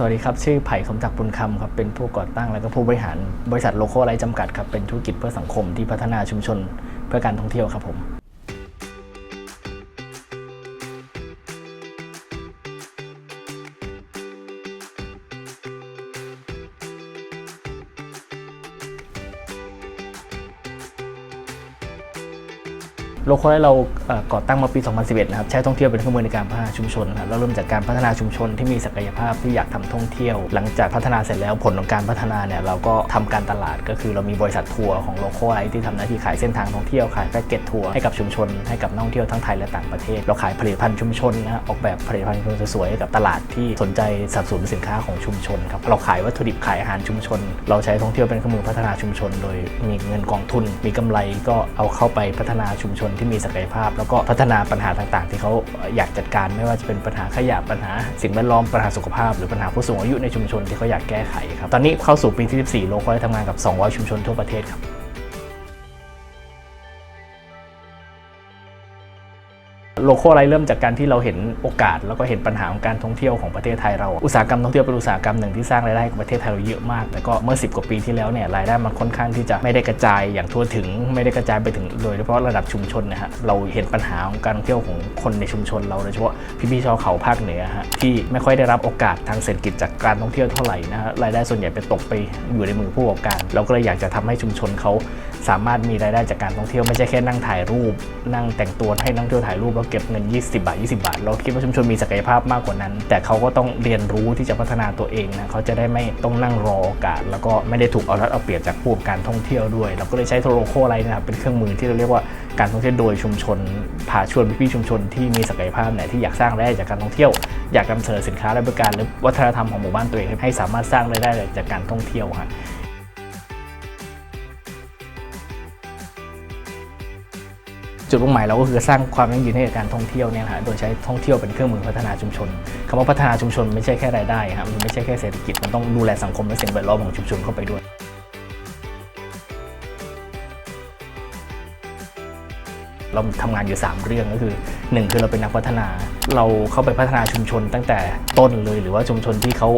สวัสดีครับ ชื่อไผ่คมจักรบุญคำครับ เป็นผู้ก่อตั้งและก็ผู้บริหารบริษัทโลโก้ไลท์จำกัดครับ เป็นธุรกิจเพื่อสังคมที่พัฒนาชุมชนเพื่อการท่องเที่ยวครับผม โลโก้ไลเราก่อตั้งมาปี 2011 นะครับ ใช้ท่องเที่ยวเป็นเครื่องมือในการพัฒนาชุมชนนะครับเราเริ่มจากการพัฒนาชุมชนที่มีศักยภาพที่อยากทำท่องเที่ยว หลังจากพัฒนาเสร็จแล้วผลของการพัฒนาเนี่ยเราก็ทำการตลาดก็คือเรามีบริษัททัวร์ของโลโก้ไลที่ทำหน้าที่ขายเส้นทางท่องเที่ยวขายแพ็กเกจทัวร์ให้กับชุมชนให้กับนักท่องเที่ยวทั้งไทยและต่างประเทศ เราขายผลิตภัณฑ์ชุมชนนะออกแบบผลิตภัณฑ์ชุมชนสวยๆให้กับตลาดที่สนใจสับสนุนสินค้าของชุมชนครับเราขายวัตถุดิบขายอาหารชุมชน เราใช้ท่องเที่ยวเป็นเครื่องมือพัฒนาชุมชน โดยมีเงินกองทุน มีกำไรก็เอาเข้าไปพัฒนาชุมชนที่มีศักยภาพ แล้วก็พัฒนาปัญหาต่างๆ ที่เขาอยากจัดการไม่ว่าจะเป็นปัญหาขยะปัญหา สิ่งแวดล้อมปัญหาสุขภาพ หรือปัญหาผู้สูงอายุในชุมชนที่เขาอยากแก้ไขครับตอนนี้เข้าสู่ปีที่ 14โลก็ได้ทำงานกับ 200 ชุมชนทั่วประเทศครับ โลโก้ไลเริ่มจากการที่เราเห็นโอกาส แล้วก็เห็นปัญหาของการท่องเที่ยวของประเทศไทยเราอุตสาหกรรมท่องเที่ยวเป็นอุตสาหกรรมหนึ่งที่สร้างรายได้ให้กับประเทศไทยเราเยอะมาก แต่ก็เมื่อ 10 กว่าปีที่แล้วเนี่ยรายได้มันค่อนข้างที่จะไม่ได้กระจายอย่างทั่วถึง ไม่ได้กระจายไปถึงโดยเฉพาะระดับชุมชนนะฮะเราเห็นปัญหาของการท่องเที่ยวของคนในชุมชนเราโดยเฉพาะพี่ๆชาวเขาภาคเหนือฮะที่ไม่ค่อยได้รับโอกาสทางเศรษฐกิจจากการท่องเที่ยวเท่าไหร่นะฮะรายได้ส่วนใหญ่ไปตกไปอยู่ในมือผู้ประกอบการ เราก็เลยอยากจะทำให้ชุมชนเขา สามารถมีรายได้จากการท่องเที่ยวไม่ใช่แค่นั่งถ่ายรูป นั่งแต่งตัวให้นักท่องเที่ยวถ่ายรูปแล้วเก็บเงิน 20 บาท 20 บาท เราคิดว่าชุมชนมีศักยภาพมากกว่านั้น แต่เขาก็ต้องเรียนรู้ที่จะพัฒนาตัวเองนะเขาจะได้ไม่ต้องนั่งรอโอกาส แล้วก็ไม่ได้ถูกเอารัดเอาเปรียบจากผู้ประกอบการท่องเที่ยวด้วย เราก็เลยใช้โทโลโคอะไรนะครับเป็นเครื่องมือที่เราเรียกว่าการท่องเที่ยวโดยชุมชนพาชวนพี่ๆชุมชนที่มีศักยภาพไหนที่อยากสร้างรายได้จากการท่องเที่ยว อยากนำเสนอสินค้าและบริการหรือวัฒนธรรมของหมู่บ้านตัวเองให้สามารถสร้างรายได้จากการท่องเที่ยวฮะ จุดมุ่งหมายเราก็คือสร้างความยั่งยืนให้กับการท่องเที่ยวเนี่ยนะฮะโดยใช้ท่องเที่ยวเป็นเครื่องมือพัฒนาชุมชนคำว่าพัฒนาชุมชนไม่ใช่แค่รายได้ครับมันไม่ใช่แค่เศรษฐกิจมันต้องดูแลสังคมและสิ่งแวดล้อมของชุมชนเข้าไปด้วยเราทำงานอยู่ 3 เรื่องก็คือ1คือเราเป็นนักพัฒนา เราเข้าไปพัฒนาชุมชนตั้งแต่ต้นเลยหรือว่าชุมชนที่เขา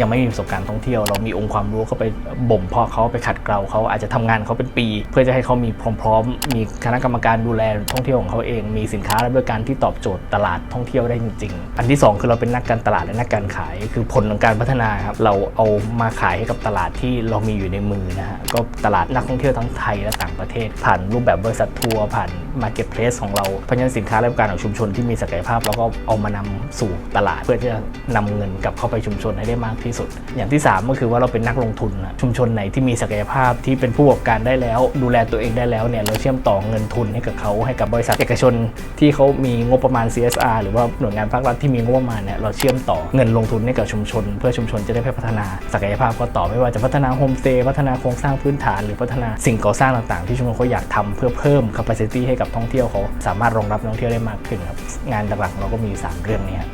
ยังไม่มีประสบการณ์ท่องเที่ยว เรามีองค์ความรู้เข้าไปบ่มเพาะเขาไปขัดเกลาเขาอาจจะทำงานเขาเป็นปี เพื่อจะให้เขามีพร้อมๆ มีคณะกรรมการดูแลท่องเที่ยวของเขาเอง มีสินค้าและบริการที่ตอบโจทย์ตลาดท่องเที่ยวได้จริง ๆ อันที่ 2 คือเราเป็นนักการตลาดและนักการขาย คือผลของการพัฒนาครับเราเอามาขายให้กับตลาดที่เรามีอยู่ในมือนะฮะก็ตลาดนักท่องเที่ยวทั้งไทยและต่างประเทศ ผ่านรูปแบบบริษัททัวร์ผ่าน Marketplace ของเราเพราะฉะนั้นสินค้าและบริการของชุมชนที่มีศักยภาพเราก็เอามานำสู่ตลาด เพื่อที่จะนำเงินกลับเข้าไปชุมชนให้ได้มากที่สุด อย่างที่ 3 ก็คือว่าเราเป็นนักลงทุนนะชุมชนไหนที่มีศักยภาพที่เป็นผู้ประกอบการได้แล้ว ดูแลตัวเองได้แล้วเนี่ยเราเชื่อมต่อเงินทุนให้กับเขาให้กับบริษัทเอกชนที่เขามีงบประมาณ CSR หรือว่าหน่วยงานภาครัฐที่มีงบประมาณเนี่ยเราเชื่อมต่อเงินลงทุนให้กับชุมชน เพื่อชุมชนจะได้พัฒนาศักยภาพก็ต่อไม่ว่าจะพัฒนาโฮมสเตย์พัฒนาโครงสร้างพื้นฐานหรือพัฒนาสิ่งก่อสร้างต่างๆ ที่ชุมชนเขาอยากทำเพื่อเพิ่ม capacity ให้กับท่องเที่ยวเขาสามารถรองรับนักท่องเที่ยวได้มากขึ้นครับ งานหลักๆเราก็มี 3 เรื่องนี้ครับ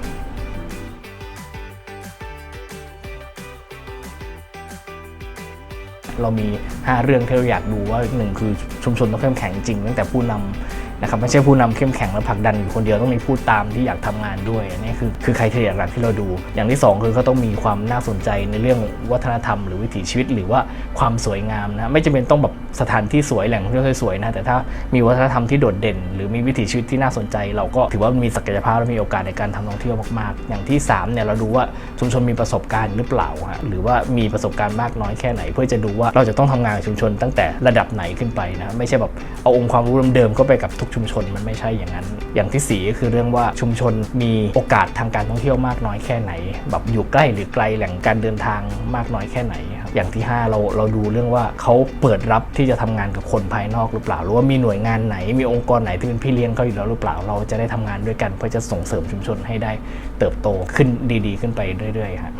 เรามี 5 เรื่องที่เราอยากดูว่าหนึ่งคือชุมชนต้องเข้มแข็งจริงตั้งแต่ผู้นำ นะครับไม่ใช่ผู้นำเข้มแข็งแล้วผลักดันอยู่คนเดียวต้องมีผู้ตามที่อยากทำงานด้วยอันนี้คือคือใครเทียหลักที่เราดู อย่างที่ 2 คือเขาต้องมีความน่าสนใจในเรื่องวัฒนธรรมหรือวิถีชีวิตหรือว่าความสวยงามนะไม่จำเป็นต้องแบบสถานที่สวยแหล่งท่องเที่ยวสวยๆนะแต่ถ้ามีวัฒนธรรมที่โดดเด่น หรือมีวิถีชีวิตที่น่าสนใจ เราก็ถือว่ามีศักยภาพและมีโอกาสในการทำท่องเที่ยวมากๆ อย่างที่3เนี่ยเราดูว่าชุมชนมีประสบการณ์หรือเปล่าฮะหรือว่ามีประสบการณ์มากน้อยแค่ไหน เพื่อจะดูว่าเราจะต้องทำงานกับชุมชนตั้งแต่ระดับไหนขึ้นไปนะไม่ใช่แบบเอาองค์ความรู้เดิมๆก็ไปกับทุกชุมชนมันไม่ใช่อย่างนั้น อย่างที่สี่ก็คือเรื่องว่าชุมชนมีโอกาสทางการท่องเที่ยวมากน้อยแค่ไหน แบบอยู่ใกล้หรือไกลแหล่งการเดินทางมากน้อยแค่ไหนครับอย่างที่ 5 เราเราดูเรื่องว่าเขาเปิดรับที่จะทำงานกับคนภายนอกหรือเปล่า หรือว่ามีหน่วยงานไหน มีองค์กรไหนที่เป็นพี่เลี้ยงเขาอยู่แล้วหรือเปล่า เราจะได้ทำงานด้วยกันเพื่อจะส่งเสริมชุมชนให้ได้เติบโตขึ้นดี ๆ ขึ้นไปเรื่อยๆครับ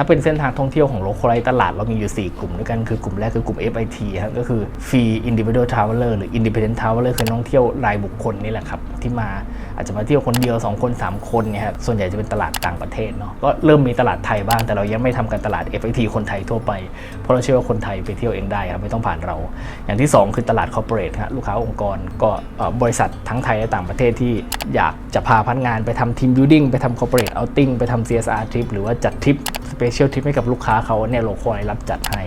ถ้าเป็นเส้นทางท่องเที่ยวของโลคอลไลตลาดเรามีอยู่ 4 กลุ่มด้วยกัน คือกลุ่มแรกคือกลุ่ม FIT ครับก็คือ Free Individual Traveler หรือ Independent Traveler คือนักท่องเที่ยวรายบุคคลนี่แหละครับที่มาอาจจะมาเที่ยวคนเดียว 2 คน 3 คนเนี่ยครับส่วนใหญ่จะเป็นตลาดต่างประเทศเนาะก็เริ่มมีตลาดไทยบ้างแต่เรายังไม่ทำการตลาด FIT คนไทยทั่วไป เพราะเราเชื่อว่าคนไทยไปเที่ยวเองได้ครับไม่ต้องผ่านเรา อย่างที่ 2 คือตลาด corporate ฮะลูกค้าองค์กรก็บริษัททั้งไทยและต่างประเทศที่อยากจะพาพนักงานไปทำ team building ไปทำ corporate outing ไปทำ CSR trip หรือว่าจัดทริป special trip ให้กับลูกค้าเขาเนี่ยโลโก้รับจัดให้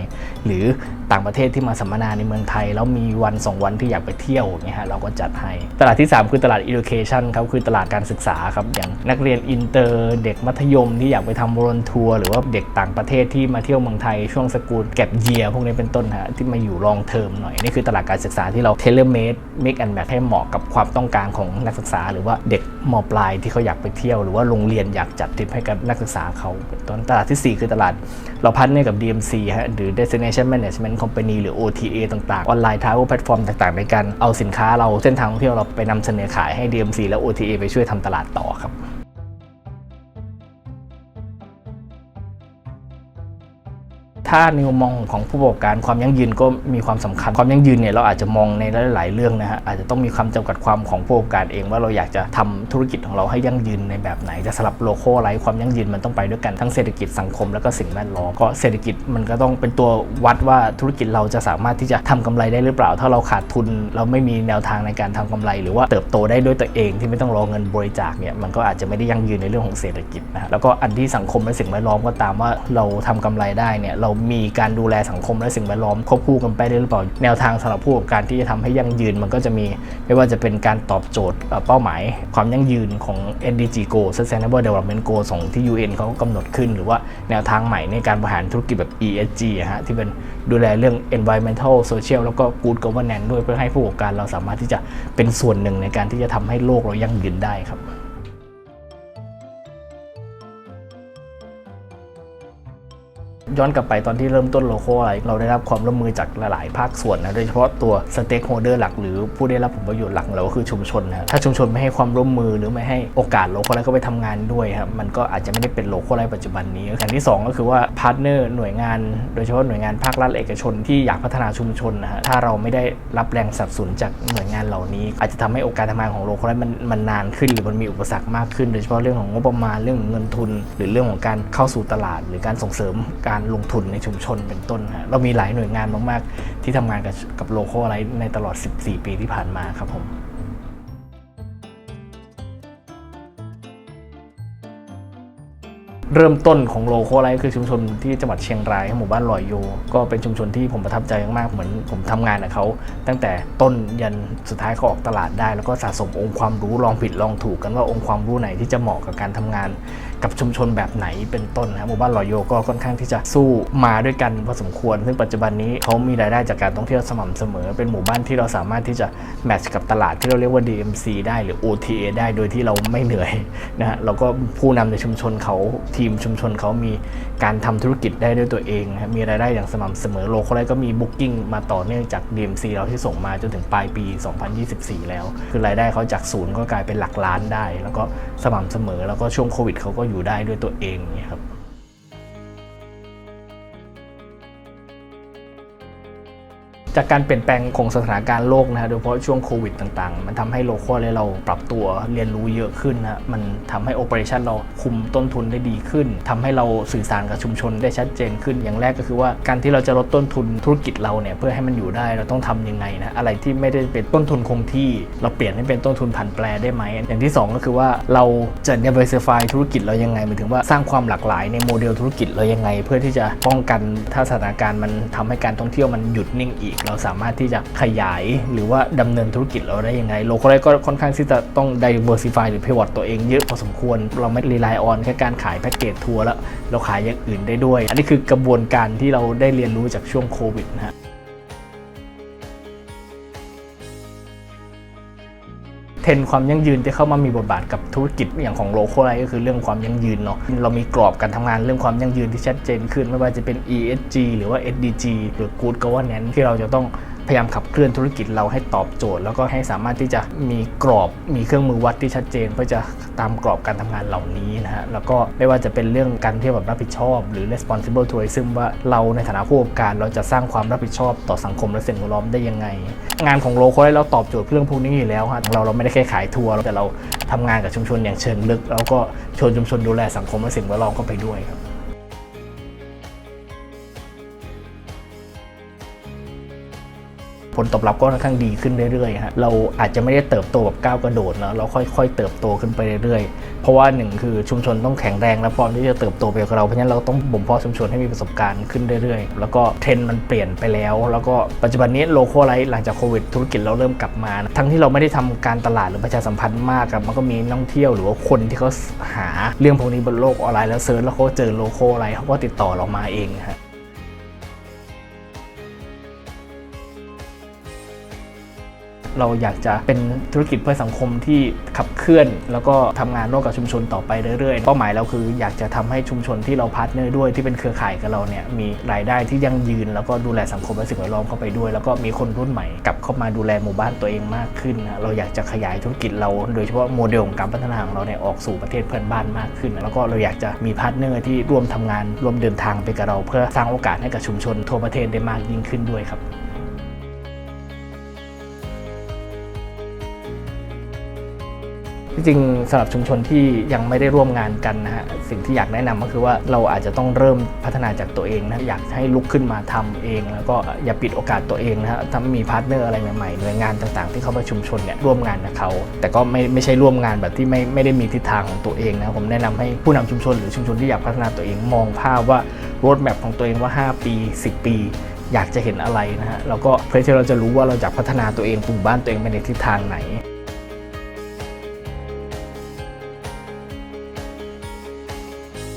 หรือต่างประเทศที่มาสัมมนาในเมืองไทย แล้วมีวัน2วันที่อยากไปเที่ยวเงี้ยฮะเราก็จัดให้ ตลาดที่ 3 คือตลาด education ครับคือตลาดการศึกษาครับอย่างนักเรียนอินเตอร์เด็กมัธยมที่อยากไปทำวอร์ทัวร์หรือว่าเด็กต่างประเทศที่มาเที่ยวเมืองไทยช่วงสกูลแกลเยียพวกนี้เป็นต้นฮะที่มาอยู่ลองเทอมหน่อยนี่คือตลาดการศึกษาที่เรา tailor made make and match ให้เหมาะกับความต้องการของนักศึกษา หรือว่าเด็ก มปลายที่เขาอยากไปเที่ยว หรือว่าโรงเรียนอยากจัดทริปให้กับนักศึกษาเขาเป็นต้นตลาดทีสี่4 คือตลาด เราพันเนี่ยกับ DMC ฮะหรือ Destination Management Company หรือ OTA ต่างๆ ออนไลน์ travel platform ต่างๆ ในการเอาสินค้าเราเส้นทางท่องเที่ยวเราไปนำเสนอขายให้ DMC และ OTA ไปช่วยทำตลาดต่อครับ ถ้าในมุมมองของผู้ประกอบการความยั่งยืนก็มีความสำคัญ ความยั่งยืนเนี่ยเราอาจจะมองในหลาย ๆ เรื่องนะฮะอาจจะต้องมีความจำกัดความของผู้ประกอบการเองว่าเราอยากจะทำธุรกิจของเราให้ยั่งยืนในแบบไหนจะสลับโลโก้อะไรความยั่งยืนมันต้องไปด้วยกันทั้งเศรษฐกิจสังคม แล้วก็สิ่งแวดล้อมก็เศรษฐกิจมันก็ต้องเป็นตัววัดว่าธุรกิจเราจะสามารถที่จะทำกำไรได้หรือเปล่า ถ้าเราขาดทุนเราไม่มีแนวทางในการทำกำไร หรือว่าเติบโตได้ด้วยตัวเองที่ไม่ต้องรอเงินบริจาคเนี่ยมันก็อาจจะไม่ได้ยั่งยืนในเรื่องของเศรษฐกิจนะฮะแล้วก็อันที่สังคมและสิ่งแวดล้อมก็ตามว่าเราทำกำไรได้เนี่ยเรามีการดูแลสังคมและสิ่งแวดล้อมควบคู่กันไปได้หรือเปล่า แนวทางสำหรับผู้ประกอบการที่จะทำให้ยั่งยืนมันก็จะมี ไม่ว่าจะเป็นการตอบโจทย์เป้าหมาย ความยั่งยืนของ NDG Goal Sustainable Development Goal ของที่ UN เขากำหนดขึ้น หรือว่าแนวทางใหม่ในการบริหารธุรกิจแบบ ESG อะฮะที่เป็นดูแลเรื่อง environmental social แล้วก็ good governance ด้วยเพื่อให้ผู้ประกอบการเราสามารถที่จะเป็นส่วนหนึ่งในการที่จะทำให้โลกเรายั่งยืนได้ครับ ย้อนกลับไปตอนที่เริ่มต้นโลโก้อะไร เราได้รับความร่วมมือจากหลายๆ ภาคส่วนนะ โดยเฉพาะตัวสเต็กโฮเดอร์หลัก หรือผู้ได้รับผลประโยชน์หลักเราก็คือชุมชนนะถ้าชุมชนไม่ให้ความร่วมมือหรือไม่ให้โอกาสโลโก้อะไรก็ไปทำงานด้วยครับมันก็อาจจะไม่ได้เป็นโลโก้อะไรปัจจุบันนี้อย่างที่ 2 ก็คือว่าพาร์ทเนอร์หน่วยงาน โดยเฉพาะหน่วยงานภาครัฐเอกชนที่อยากพัฒนาชุมชนนะฮะถ้าเราไม่ได้รับแรงสนับสนุนจากหน่วยงานเหล่านี้ อาจจะทำให้โอกาสทำงานของโลโก้อะไรมันมันนานขึ้นหรือมันมีอุปสรรคมากขึ้น โดยเฉพาะเรื่องของงบประมาณเรื่องของเงินทุน หรือเรื่องของการเข้าสู่ตลาด หรือการส่งเสริมการลงทุนในชุมชนเป็นต้นฮะเรามีหลายหน่วยงานมาก ๆ ที่ทำงานกับกับโลโก้อะไรในตลอด 14 ปีที่ผ่านมาครับผม เริ่มต้นของโลโก้ไลฟ์คือชุมชนที่จังหวัดเชียงรายหมู่บ้านลอยโย ก็เป็นชุมชนที่ผมประทับใจมากๆเหมือนผมทำงานกับเขาตั้งแต่ต้นยันสุดท้ายเขาออกตลาดได้ แล้วก็สะสมองค์ความรู้ลองผิดลองถูกกันว่าองค์ความรู้ไหนที่จะเหมาะกับการทำงาน กับชุมชนแบบไหนเป็นต้นนะหมู่บ้านลอยโยก็ค่อนข้างที่จะสู้มาด้วยกันพอสมควร ซึ่งปัจจุบันนี้เขามีรายได้จากการท่องเที่ยวสม่ำเสมอ เป็นหมู่บ้านที่เราสามารถที่จะแมทช์กับตลาดที่เราเรียกว่า DMC ได้หรือ OTA ได้โดยที่เราไม่เหนื่อยนะฮะแล้วก็ผู้นำในชุมชนเขาทีมชุมชนเขามีการทำธุรกิจได้ด้วยตัวเองมีรายได้อย่างสม่ำเสมอโลโก้ไลก็มีบุ๊กิ้งมาต่อเนื่องจาก DMC เราที่ส่งมาจนถึงปลายปี 2024 แล้ว คือรายได้เขาจากศูนย์ก็กลายเป็นหลักล้านได้ แล้วก็สม่ำเสมอแล้วก็ช่วงโควิดเขาก็อยู่ได้ด้วยตัวเองเนี่ยครับ จากการเปลี่ยนแปลงของสถานการณ์โลกนะฮะโดยเฉพาะช่วงโควิดต่างๆ มันทำให้โลโก้เลยเราปรับตัวเรียนรู้เยอะขึ้นนะมันทำให้โอเปอเรชันเราคุมต้นทุนได้ดีขึ้นทำให้เราสื่อสารกับชุมชนได้ชัดเจนขึ้น อย่างแรกก็คือว่าการที่เราจะลดต้นทุนธุรกิจเราเนี่ยเพื่อให้มันอยู่ได้เราต้องทำยังไงนะอะไรที่ไม่ได้เป็นต้นทุนคงที่ เราเปลี่ยนให้เป็นต้นทุนผันแปรได้ไหมอย่างที่สองก็คือว่าเราจะ diversify ธุรกิจเรายังไงหมายถึงว่าสร้างความหลากหลายในโมเดลธุรกิจเรายังไง เพื่อที่จะป้องกันถ้าสถานการณ์มันทำให้การท่องเที่ยวมันหยุดนิ่งอีกเราสามารถที่จะขยายหรือว่าดำเนินธุรกิจเราได้ยังไงโลโก้ก็ค่อนข้างที่จะต้อง diversify หรือ pivot ตัวเองเยอะพอสมควร เราไม่ลีไลออนแค่การขายแพ็กเกจทัวร์แล้ว เราขายอย่างอื่นได้ด้วย อันนี้คือกระบวนการที่เราได้เรียนรู้จากช่วงโควิดนะฮะ เทรนความยั่งยืนที่เข้ามามีบทบาทกับธุรกิจอย่างของโลโก้ไลก็คือเรื่องความยั่งยืนเนาะเรามีกรอบการทำงานเรื่องความยั่งยืนที่ชัดเจนขึ้น ไม่ว่าจะเป็น ESG หรือว่า SDG หรือ Good Governance ที่เราจะต้อง พยายามขับเคลื่อนธุรกิจเราให้ตอบโจทย์ แล้วก็ให้สามารถที่จะมีกรอบมีเครื่องมือวัดที่ชัดเจน เพื่อจะตามกรอบการทำงานเหล่านี้นะฮะแล้วก็ไม่ว่าจะเป็นเรื่องการเที่ยวแบบรับผิดชอบ หรือ responsible tourism ว่าเราในฐานะผู้ประกอบการเราจะสร้างความรับผิดชอบต่อสังคมและสิ่งแวดล้อมได้ยังไง งานของโลคอลเราตอบโจทย์เรื่องพวกนี้อยู่แล้วฮะเราเราไม่ได้แค่ขายทัวร์แต่เราทำงานกับชุมชนอย่างเชิงลึก แล้วก็ชวนชุมชนดูแลสังคมและสิ่งแวดล้อมเข้าไปด้วยครับ ผลตอบรับก็ค่อนข้างดีขึ้นเรื่อยๆฮะเราอาจจะไม่ได้เติบโตแบบก้าวกระโดดเนอะเราค่อยๆ เติบโตขึ้นไปเรื่อยๆ เพราะว่าหนึ่งคือชุมชนต้องแข็งแรงและพร้อมที่จะเติบโตไปกับเราเพราะฉะนั้นเราต้องบ่มเพาะชุมชนให้มีประสบการณ์ขึ้นเรื่อยๆ แล้วก็เทรนด์มันเปลี่ยนไปแล้ว แล้วก็ปัจจุบันนี้โลโก้ไลท์หลังจากโควิดธุรกิจเราเริ่มกลับมา ทั้งที่เราไม่ได้ทำการตลาดหรือประชาสัมพันธ์มากครับมันก็มีนักท่องเที่ยวหรือว่าคนที่เขาหาเรื่องพวกนี้บนโลกออนไลน์แล้วเซิร์ชแล้วเขาเจอโลโก้ไลท์เขาก็ติดต่อเรามาเองฮะ เราอยากจะเป็นธุรกิจเพื่อสังคมที่ขับเคลื่อน แล้วก็ทำงานร่วมกับชุมชนต่อไปเรื่อยๆ เป้าหมายเราคืออยากจะทำให้ชุมชนที่เราพาร์ทเนอร์ด้วยที่เป็นเครือข่ายกับเราเนี่ยมีรายได้ที่ยั่งยืน แล้วก็ดูแลสังคมและสิ่งแวดล้อมเข้าไปด้วย แล้วก็มีคนรุ่นใหม่กลับเข้ามาดูแลหมู่บ้านตัวเองมากขึ้นนะเราอยากจะขยายธุรกิจเรา โดยเฉพาะโมเดลของการพัฒนาของเราเนี่ยออกสู่ประเทศเพื่อนบ้านมากขึ้น แล้วก็เราอยากจะมีพาร์ทเนอร์ที่ร่วมทำงานร่วมเดินทางไปกับเรา เพื่อสร้างโอกาสให้กับชุมชนทั่วประเทศได้มากยิ่งขึ้นด้วยครับ จริงๆสำหรับชุมชนที่ยังไม่ได้ร่วมงานกันนะฮะสิ่งที่อยากแนะนำก็คือว่าเราอาจจะต้องเริ่มพัฒนาจากตัวเองนะอยากให้ลุกขึ้นมาทำเอง แล้วก็อย่าปิดโอกาสตัวเองนะฮะถ้ามีพาร์ทเนอร์อะไรใหม่ๆหน่วยงานต่างๆ ที่เข้ามาชุมชนเนี่ยร่วมงานกับเขา แต่ก็ไม่ไม่ใช่ร่วมงานแบบที่ไม่ไม่ได้มีทิศทางของตัวเองนะผมแนะนำให้ผู้นำชุมชนหรือชุมชนที่อยากพัฒนาตัวเองมองภาพว่าโรดแมพของตัวเองว่า 5 ปี 10 ปีอยากจะเห็นอะไรนะฮะแล้วก็เพื่อที่เราจะรู้ว่าเราจะพัฒนาตัวเองปลูกบ้านตัวเองไปในทิศทางไหน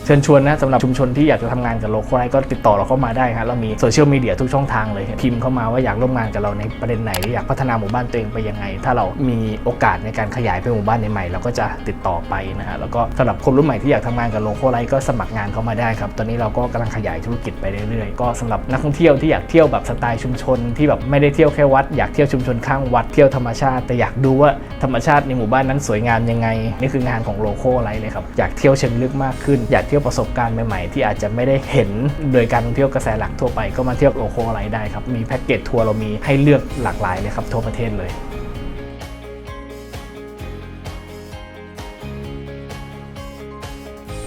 เชิญชวนนะสำหรับชุมชนที่อยากจะทำงานกับโลโก้ไลท์ก็ติดต่อเราเข้ามาได้ครับเรามีโซเชียลมีเดียทุกช่องทางเลย พิมพ์เข้ามาว่าอยากร่วมงานกับเราในประเด็นไหนหรืออยากพัฒนาหมู่บ้านตัวเองไปยังไง ถ้าเรามีโอกาสในการขยายไปหมู่บ้านใหม่เราก็จะติดต่อไปนะฮะแล้วก็สำหรับคนรุ่นใหม่ที่อยากทำงานกับโลโก้ไลท์ก็สมัครงานเข้ามาได้ครับตอนนี้เราก็กำลังขยายธุรกิจไปเรื่อยๆก็สำหรับนักท่องเที่ยวที่อยากเที่ยวแบบสไตล์ชุมชน ที่แบบไม่ได้เที่ยวแค่วัดอยากเที่ยวชุมชนข้างวัดเที่ยวธรรมชาติ แต่อยากดูว่าธรรมชาติในหมู่บ้านนั้นสวยงามยังไงนี่คืองานของโลโก้ไลท์เลยครับอยากเที่ยวเชิงลึกมากขึ้นอยากเที่ยวประสบการณ์ใหม่ๆ ที่อาจจะไม่ได้เห็นโดยการท่องเที่ยวกระแสหลักทั่วไปก็มาเที่ยวโลโก้ไลท์ได้ครับ มีแพ็กเกจทัวร์เรามีให้เลือกหลากหลายเลยครับทั่วประเทศเลย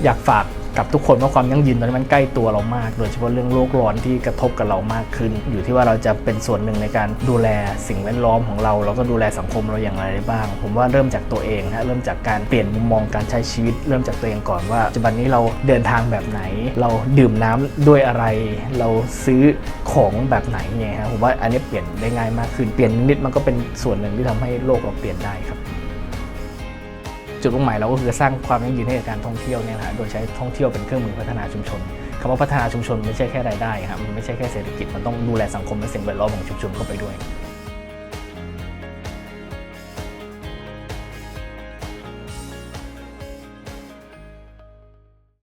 อยากฝาก กับทุกคนว่าความยั่งยืนตอนนี้มันใกล้ตัวเรามาก โดยเฉพาะเรื่องโลกร้อนที่กระทบกับเรามากขึ้น อยู่ที่ว่าเราจะเป็นส่วนหนึ่งในการดูแลสิ่งแวดล้อมของเรา แล้วก็ดูแลสังคมเราอย่างไรได้บ้าง ผมว่าเริ่มจากตัวเองนะเริ่มจากการเปลี่ยนมุมมองการใช้ชีวิต เริ่มจากตัวเองก่อนว่าปัจจุบันนี้เราเดินทางแบบไหน เราดื่มน้ำด้วยอะไร เราซื้อของแบบไหนเนี่ยครับผมว่าอันนี้เปลี่ยนได้ง่ายมากขึ้นเปลี่ยนนิดมันก็เป็นส่วนหนึ่งที่ทำให้โลกเราเปลี่ยนได้ครับ จุดมุ่งหมายเราก็คือสร้างความยั่งยืนให้กับการท่องเที่ยวเนี่ยแหละโดยใช้ท่องเที่ยวเป็นเครื่องมือพัฒนาชุมชนคำว่าพัฒนาชุมชนไม่ใช่แค่รายได้ครับมันไม่ใช่แค่เศรษฐกิจมันต้องดูแลสังคมและสิ่งแวดล้อมของชุมชนเข้าไปด้วย